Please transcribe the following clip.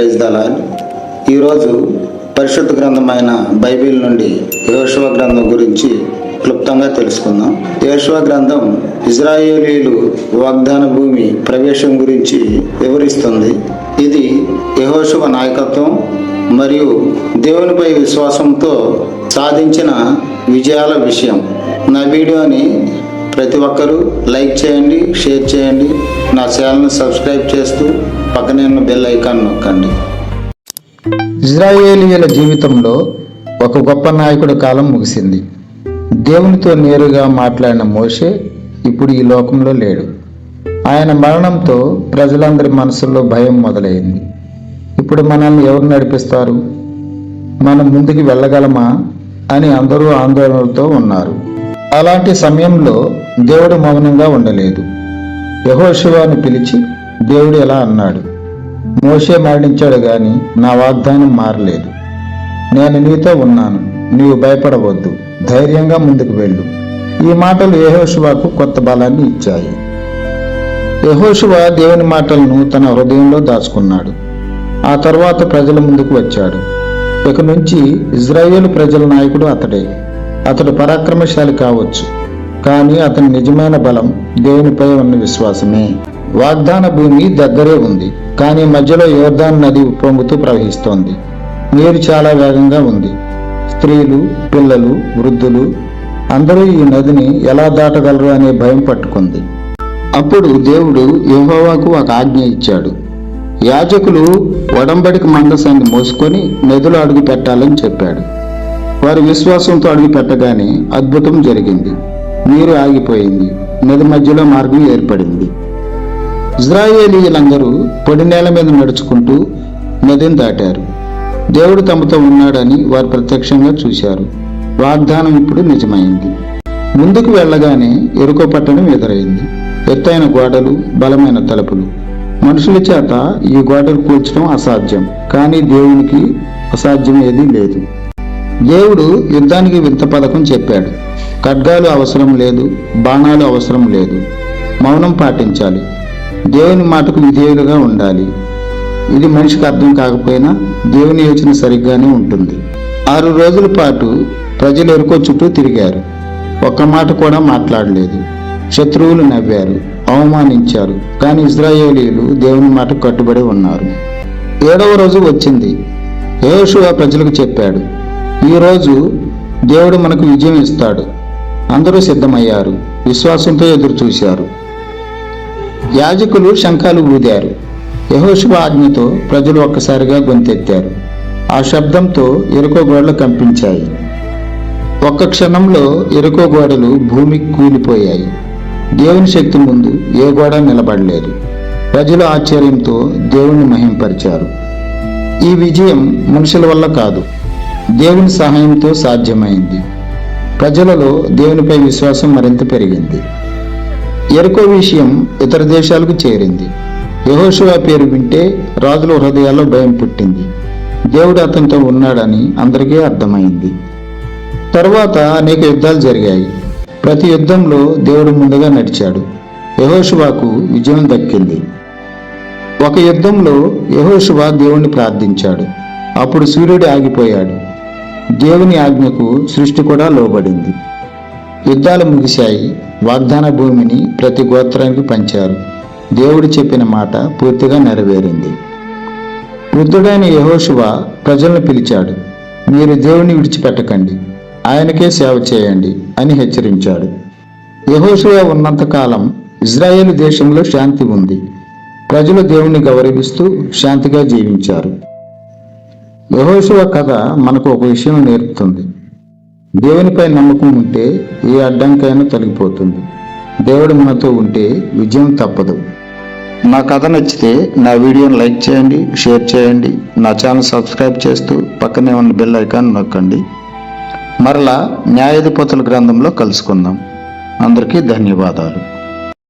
Praise దళాల్ ఈరోజు పరిశుద్ధ గ్రంథమైన బైబిల్ నుండి యోశవ గ్రంథం గురించి క్లుప్తంగా తెలుసుకుందాం. యోశవ గ్రంథం ఇజ్రాయేలీలు వాగ్దాన భూమి ప్రవేశం గురించి వివరిస్తుంది. ఇది యహోశవ నాయకత్వం మరియు దేవునిపై విశ్వాసంతో సాధించిన విజయాల విషయం. నా వీడియోని ప్రతి ఒక్కరూ లైక్ చేయండి షేర్ చేయండి. నా ఛానల్ని సబ్స్క్రైబ్ చేస్తూ పక్కనే ఉన్న బెల్ ఐకాన్ నొక్కండి. ఇజ్రాయేలీయుల జీవితంలో ఒక గొప్ప నాయకుడి కాలం ముగిసింది. దేవునితో నేరుగా మాట్లాడిన మోషే ఇప్పుడు ఈ లోకంలో లేడు. ఆయన మరణంతో ప్రజలందరి మనసుల్లో భయం మొదలైంది. ఇప్పుడు మనల్ని ఎవరు నడిపిస్తారు? మనం ముందుకు వెళ్ళగలమా? అని అందరూ ఆందోళనలతో ఉన్నారు. అలాంటి సమయంలో దేవుడు మౌనంగా ఉండలేదు. యహోశివాను పిలిచి దేవుడు ఎలా అన్నాడు? మోషే మరణించాడు గాని నా వాగ్దానం మారలేదు. నేను నీతో ఉన్నాను నీవు భయపడవద్దు ధైర్యంగా ముందుకు వెళ్ళు. ఈ మాటలు యహోశువాకు కొత్త బలాన్ని ఇచ్చాయి. యహోశువ దేవుని మాటలను తన హృదయంలో దాచుకున్నాడు. ఆ తర్వాత ప్రజల ముందుకు వచ్చాడు. ఇక నుంచి ఇజ్రాయేల్ ప్రజల నాయకుడు అతడే. అతడు పరాక్రమశాలి కావచ్చు కానీ అతని నిజమైన బలం దేవునిపై ఉన్న విశ్వాసమే. వాగ్దాన భూమి దగ్గరే ఉంది కానీ మధ్యలో యోర్దాన్ నది ఉప్పొంగుతూ ప్రవహిస్తోంది. నీరు చాలా వేగంగా ఉంది. స్త్రీలు పిల్లలు వృద్ధులు అందరూ ఈ నదిని ఎలా దాటగలరు అనే భయం పట్టుకుంది. అప్పుడు దేవుడు యహోవాకు ఒక ఆజ్ఞ ఇచ్చాడు. యాజకులు వడంబడికి మందసాన్ని మోసుకొని నదిలో అడుగు పెట్టాలని చెప్పాడు. వారి విశ్వాసంతో అడుగు పెట్టగానే అద్భుతం జరిగింది. నీరు ఆగిపోయింది. నది మధ్యలో మార్గం ఏర్పడింది. ఇజ్రాయేలీయులందరూ పొడి నేల మీద నడుచుకుంటూ నదిని దాటారు. దేవుడు తమతో ఉన్నాడని వారు ప్రత్యక్షంగా చూశారు. వాగ్దానం ఇప్పుడు నిజమైంది. ముందుకు వెళ్ళగానే ఎరుకో పట్టణం ఎదురైంది. ఎత్తైన గోడలు బలమైన తలుపులు. మనుషుల చేత ఈ గోడలు కూల్చడం అసాధ్యం కానీ దేవునికి అసాధ్యం ఏదీ లేదు. దేవుడు యుద్ధానికి వింత పథకం చెప్పాడు. ఖడ్గాలు అవసరం లేదు బాణాలు అవసరం లేదు. మౌనం పాటించాలి. దేవుని మాటకు విధేయులుగా ఉండాలి. ఇది మనిషికి అర్థం కాకపోయినా దేవుని యోచన సరిగ్గానే ఉంటుంది. ఆరు రోజుల పాటు ప్రజలు ఎరుకో చుట్టూ తిరిగారు. ఒక్క మాట కూడా మాట్లాడలేదు. శత్రువులు నవ్వారు అవమానించారు కానీ ఇజ్రాయేలీలు దేవుని మాట కట్టుబడి ఉన్నారు. ఏడవ రోజు వచ్చింది. యోషువ ప్రజలకు చెప్పాడు ఈరోజు దేవుడు మనకు విజయం ఇస్తాడు. అందరూ సిద్ధమయ్యారు. విశ్వాసంతో ఎదురు చూశారు యాజకులు శంఖాలు ఊదారు. యహోశివ ఆజ్ఞతో ప్రజలు ఒక్కసారిగా గొంతెత్తారు. ఆ శబ్దంతో ఎరుకో గోడలు కంపించాయి. ఒక్క క్షణంలో ఎరుకో గోడలు భూమికి కూలిపోయాయి. దేవుని శక్తి ముందు ఏ గోడ నిలబడలేదు. ప్రజలు ఆశ్చర్యంతో దేవుణ్ణి మహింపరిచారు. ఈ విజయం మనుషుల వల్ల కాదు. దేవుని సహాయంతో సాధ్యమైంది. ప్రజలలో దేవునిపై విశ్వాసం మరింత పెరిగింది. ఎరుకో విషయం ఇతర దేశాలకు చేరింది. యహోషువా పేరు వింటే రాజుల హృదయాల్లో భయం పుట్టింది. దేవుడు అతనితో ఉన్నాడని అందరికీ అర్థమైంది. తరువాత అనేక యుద్ధాలు జరిగాయి. ప్రతి యుద్ధంలో దేవుడు ముందుగా నడిచాడు. యహోషువాకు విజయం దక్కింది. ఒక యుద్ధంలో యహోషువా దేవుణ్ణి ప్రార్థించాడు. అప్పుడు సూర్యుడు ఆగిపోయాడు. దేవుని ఆజ్ఞకు సృష్టి కూడా లోబడింది. యుద్ధాలు ముగిశాయి. వాగ్దాన భూమిని ప్రతి గోత్రానికి పంచారు. దేవుడు చెప్పిన మాట పూర్తిగా నెరవేరింది. వృద్ధుడైన యహోశువ ప్రజలను పిలిచాడు. మీరు దేవుని విడిచిపెట్టకండి. ఆయనకే సేవ చేయండి అని హెచ్చరించాడు. యహోశువ ఉన్నంతకాలం ఇజ్రాయేల్ దేశంలో శాంతి ఉంది. ప్రజలు దేవుణ్ణి గౌరవిస్తూ శాంతిగా జీవించారు. యహోశువ కథ మనకు ఒక విషయం నేర్పుతుంది. దేవునిపై నమ్మకం ఉంటే ఏ అడ్డంకైనా తొలగిపోతుంది. దేవుడు మనతో ఉంటే విజయం తప్పదు. నా కథ నచ్చితే నా వీడియోని లైక్ చేయండి షేర్ చేయండి నా ఛానల్ సబ్స్క్రైబ్ చేస్తూ పక్కనే ఉన్న బెల్ ఐకాన్ నొక్కండి. మరలా న్యాయాధిపతుల గ్రంథంలో కలుసుకుందాం. అందరికీ ధన్యవాదాలు.